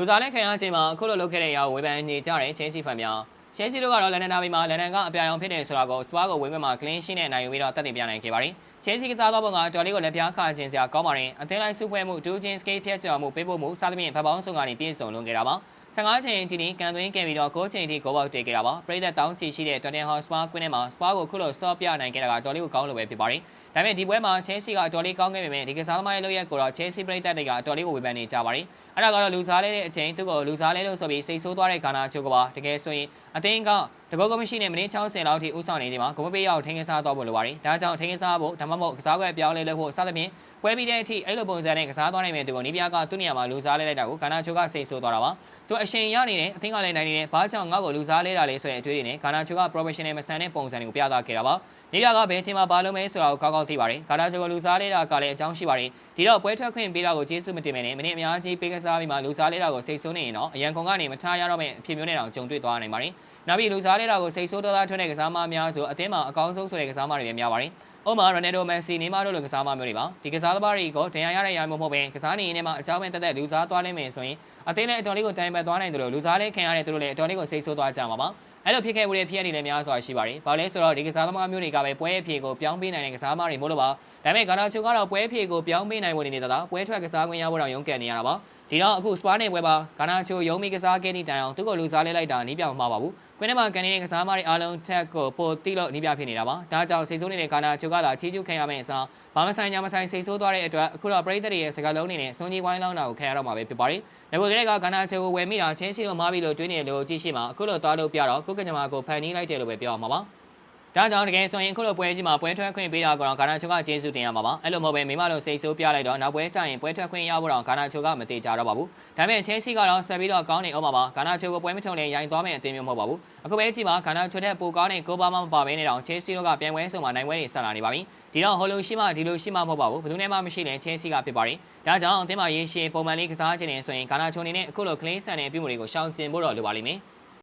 လူစားလက်ခံရခြင်းမှာအခုလိုလုပ်ခဲ့တဲ့အရာကိုဝေဖန်နေကြတဲ့ချင်းစီဖန်များချင်းစီတို့ကတော့လန်ဒန်နာမီမှာလန်ဒန်ကအပြာရောင်ဖြစ်တယ်ဆိုတာကိုစပါကိုဝင်ခွင့်မှာ clean sheet နဲ့နိုင်ယူပြီးတော့တက်တည်ပြနိုင်ခဲ့ပါတယ်ချင်းစီကစားသောပုံကတော်လေးကိုလက်ပြားခါခြင်းစရာကောင်းပါတယ်အသင်းလိုက်စုဖွဲ့မှုဒူးချင်းစကိတ်ဖြတ်ကျော်မှုပေးပို့မှုစသဖြင့်ဗပောင်းစုံကနေပြည့်စုံလွန်ခဲ့တာပါ15ချိန်ဒီနေ့ကန်သွင်းခဲ့ပြီးတော့9ချိန်ထိဂိုးပေါက်တေခဲ့တာပါပရိသတ်တောင်းချီရှိတဲ့ Tottenham Hotspur ကွင်းထဲမှာစပါကိုခုလိုဆော့ပြနိုင်ခဲ့တာကတော်လေးကိုကောင်းလို့ပဲဖြစ်ပါတယ်ဒါပေမဲ့ဒီပွဲမှာ Chelsea ကတော်လေးကောင်းခဲ့ပေမဲ့ဒီကစားသမားရဲ့လုပ်ရက်ကိုတော့ Chelsea ပရိသတ်တွေကတော်လေးကိုဝေဖန်နေကြပါတယ်အဲ့ဒါကတော့လူစားလဲတဲ့အချိန်သူ့ကိုလူစားလဲလို့ဆိုပြီးစိတ်ဆိုးသွားတဲ့ကာနာချိုကပါတကယ်ဆိုရင်အသင်းက တကောကမရှိနဲ့မင်း60လောက်ထိဥဆောင်နေချိန်မှာဂုံမပေးရအောင်ထင်းကစားတော့ဖို့လိုပါတယ်ဒါကြောင့်ထင်းကစားဖို့ဒါမှမဟုတ်ကစားကွက်ပြောင်းလဲလုပ်ဖို့စသဖြင့်ပွဲပြီးတဲ့အထိအဲ့လိုပုံစံနဲ့ကစားသွားနိုင်မယ်သူကနီးပြားကသူ့နေရာမှာလူစားလဲလိုက်တာကိုကာနာချိုကစိတ်ဆိုးသွားတာပါသူအရှင်ရနေတယ်အသင်းကလည်းနိုင်နေတယ်ဘာကြောင့်ငါ့ကိုလူစားလဲတာလဲဆိုရင်အတွေ့အကြုံနဲ့ကာနာချိုက professional မဆန်တဲ့ပုံစံတွေကိုပြသခဲ့တာပါနေပြားကဘယ်ချိန်မှာဘာလုပ်မဲဆိုတာကိုကောက်ကောက်သိပါတယ်ကာနာချိုကလူစားလဲတာကလည်းအကြောင်းရှိပါတယ်ဒီတော့ပွဲထွက်ခွင့်ပေးတာကိုကျေးဇူးမတင်မယ်နဲ့မနေ့အများကြီးပေးကစားပြီးမှလူစားလဲတာကိုစိတ်ဆိုးနေရင်တော့အရန်ကုန်ကနေမထားရတော့မယ့်အဖြစ်မျိုးနဲ့တောင်ကြုံတွေ့သွားနိုင်ပါတယ်နောက်ပြီးလူစားလဲတာကိုစိတ်ဆိုးတော်သားထွန်းတဲ့ကစားမများဆိုအသင်းမှာအကောင်းဆုံးဆိုတဲ့ကစားမတွေပဲများပါတယ် ဥပမာရိုနယ်ဒိုမက်ဆီနေမားတို့လိုကစားမမျိုးတွေပါဒီကစားသမားတွေကိုဒဏ်ရာရတဲ့ရိုင်းမဟုတ်ဘဲကစားနေရင်လည်းအကြောင်းပဲတက်တက်လူစားသွားနိုင်မယ်ဆိုရင်အသင်းလည်းအတော်လေးကိုတိုင်ပတ်သွားနိုင်တယ်လို့လူစားလေးခင်ရတဲ့သူတို့လည်းအတော်လေးကိုစိတ်ဆိုးသွားကြမှာပါအဲ့လိုဖြစ်ခဲ့မှုတွေဖြစ်ရနေလည်းများစွာရှိပါတယ်။ဘာလဲဆိုတော့ဒီကစားသမားမျိုးတွေကပဲပွဲအဖြေကိုပြောင်းပေးနိုင်တဲ့ကစားသမားတွေမို့လို့ပါ။ဒါပေမဲ့ဂါနာချိုကတော့ပွဲအဖြေကိုပြောင်းပေးနိုင်ဖို့နေနေတာပွဲထွက်ကစားခွင့်ရဖို့တော့ရုန်းကန်နေရတာပါ။ ဒီတော့အခုစပါးနယ်ပွဲပါဂါနာချိုရုံးမိကစားခဲ့တဲ့တိုင်အောင်သူ့ကိုလူစားလေးလိုက်တာနီးပြောင်မှာပါဘူး။ကွင်းထဲမှာကန်နေတဲ့ကစားသမားတွေအားလုံးထက်ကိုပိုတိလို့နီးပြဖြစ်နေတာပါ။ဒါကြောင့်စိတ်ဆိုးနေတဲ့ဂါနာချိုကသာချီးကျူးခံရမယ့်အစားဘာမဆိုင်ညာမဆိုင်စိတ်ဆိုးသွားတဲ့အတွက်အခုတော့ပရိသတ်တွေရဲ့စကားလုံးတွေနဲ့စွန်ကြီးဝိုင်းလောင်းတာကိုခံရတော့မှာပဲဖြစ်ပါတယ်။ငွေကလေးကဂါနာချိုကိုဝယ်မိတာချင်းစီလို့မားပြီးလို့တွေးနေလို့ကြည့်ရှိမှာအခုလို့သွားလို့ပြတော့ကိုကညမာကိုဖန်နီးလိုက်တယ်လို့ပဲပြောအောင်ပါပါ။ ဒါကြောင့်တကယ်ဆိုရင်ခုလိုပွဲကြီးမှာပွဲထွက်ခွင့်ပေးတာကတော့ဂါနာချိုကကျေးဇူးတင်ရမှာပါ။အဲ့လိုမဟုတ်ပဲမိမတို့စိတ်ဆိုးပြလိုက်တော့နောက်ပွဲကျရင်ပွဲထွက်ခွင့်ရဖို့တော့ဂါနာချိုကမသေးကြတော့ပါဘူး။ဒါပေမဲ့ချင်းစီကတော့ဆက်ပြီးတော့ကောင်းနေအောင်ပါပါ။ဂါနာချိုကိုပွဲမထုံနဲ့ရိုင်သွားမယ့်အသင်းမျိုးမဟုတ်ပါဘူး။အခုပဲကြည့်ပါဂါနာချိုတဲ့ပိုကောင်းတဲ့ကိုပါမမပါဘဲနေတော့ချင်းစီတို့ကပြန်ပွဲဆုံးမှာနိုင်ပွဲတွေဆက်လာနေပါပြီ။ဒီတော့ဟိုလိုရှိမှဒီလိုရှိမှမဟုတ်ပါဘူး။ဘယ်သူနဲ့မှမရှိတဲ့ချင်းစီကဖြစ်ပါတယ်။ဒါကြောင့်အသင်းမှာရေရှည်ပုံမှန်လေးကစားခြင်းနေဆိုရင်ဂါနာချိုနေနဲ့အခုလိုကလင်းဆန်တဲ့ပြုမှုတွေကိုရှောင်ကျဉ်ဖို့တော့လိုပါလိမ့်မယ်။